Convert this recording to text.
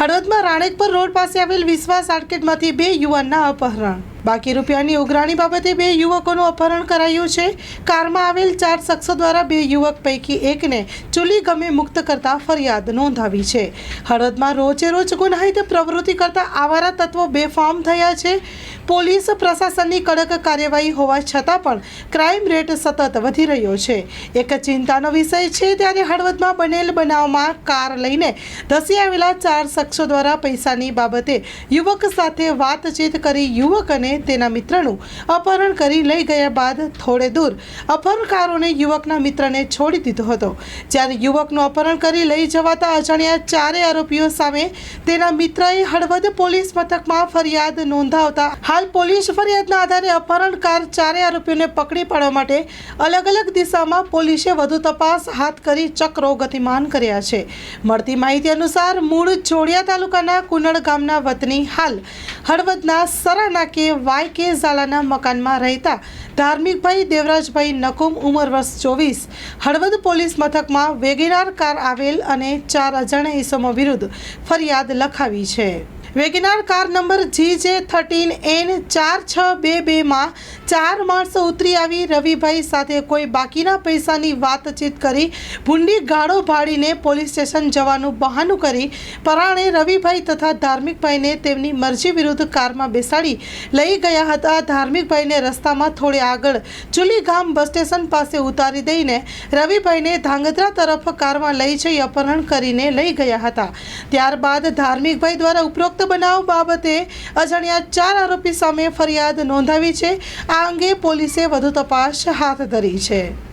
હળવદમાં Ranekpar road પાસે આવેલ વિશ્વાસ આર્કેટમાંથી બે યુવાનના અપહરણ બાકી રૂપિયાની ઉઘરાણી બાબતે બે યુવકોનું અપહરણ કરાયું છે. કારમાં આવેલ ચાર શખ્સો દ્વારા બે યુવક પૈકી એકને ચૂલી ગમે મુક્ત કરતા ફરિયાદ નોંધાવી છે. હળવદમાં રોજે રોજ ગુનાહિત પ્રવૃત્તિ કરતા આવારા તત્વો બેફામ થયા છે. પોલીસ પ્રશાસનની કડક કાર્યવાહી હોવા છતાં પણ ક્રાઇમ રેટ સતત વધી રહ્યો છે. એક ચિંતાનો વિષય છે ત્યારે હળવદમાં બનેલ બનાવમાં કાર લઈને ધસી આવેલા ચાર શખ્સો દ્વારા પૈસાની બાબતે યુવક સાથે વાતચીત કરી યુવક અને તેના મિત્રનું અપહરણ કરી લઈ ગયા બાદ થોડે દૂર અપહરણકારોને યુવકના મિત્રને છોડી દીધો હતો. જ્યારે યુવકનું અપહરણ કરી લઈ જવાતા અજાણ્યા ચારે આરોપીઓ સામે તેના મિત્રએ હળવદ પોલીસ મથકમાં ફરિયાદ નોંધાવતા હાલ પોલીસ ફરિયાદના આધારે અપહરણકાર ચારે આરોપીઓને પકડી પાડવા માટે અલગ અલગ દિશામાં પોલીસે વધુ તપાસ હાથ કરી ચક્રો ગતિમાન કર્યા છે. મળતી માહિતી અનુસાર મૂળ જોડિયા તાલુકાના કુનડ ગામના વતની હાલ હળવદના સરાનાકે વાય કે ઝાલાના મકાનમાં રહેતા ધાર્મિકભાઈ દેવરાજભાઈ નકુમ ઉંમર વર્ષ ચોવીસ. હળવદ પોલીસ મથકમાં વેગેનાર કાર આવેલ અને ચાર અજાણ્યા ઇસમો વિરુદ્ધ ફરિયાદ લખાવી છે. વેગેનાર કાર નંબર જી જે થર્ટીન એન ચાર છ બે બેમાં ચાર માણસો ઉતરી આવી. રવિભાઈ સાથે કોઈ બાકીના પૈસાની વાતચીત કરી. ભૂંડી ગાળો ભાડીને પોલીસ સ્ટેશન જવાનું બહાનું કરી. પરાણે રવિભાઈ તથા ધાર્મિકભાઈને તેમની મરજી વિરુદ્ધ કારમાં બેસાડી લઈ ગયા હતા. ધાર્મિકભાઈને રસ્તામાં થોડે આગળ ચુલી ગામ બસ સ્ટેશન પાસે ઉતારી દઈને રવિભાઈને ધાંગધ્રા તરફ કારમાં લઈ જઈ અપહરણ કરીને લઈ ગયા હતા. ત્યારબાદ ધાર્મિકભાઈ દ્વારા ઉપરોક્ત બનાવ બાબતે અજાણ્યા ચાર આરોપી સામે ફરિયાદ નોંધાવી છે. આ અંગે પોલીસે વધુ તપાસ હાથ ધરી છે.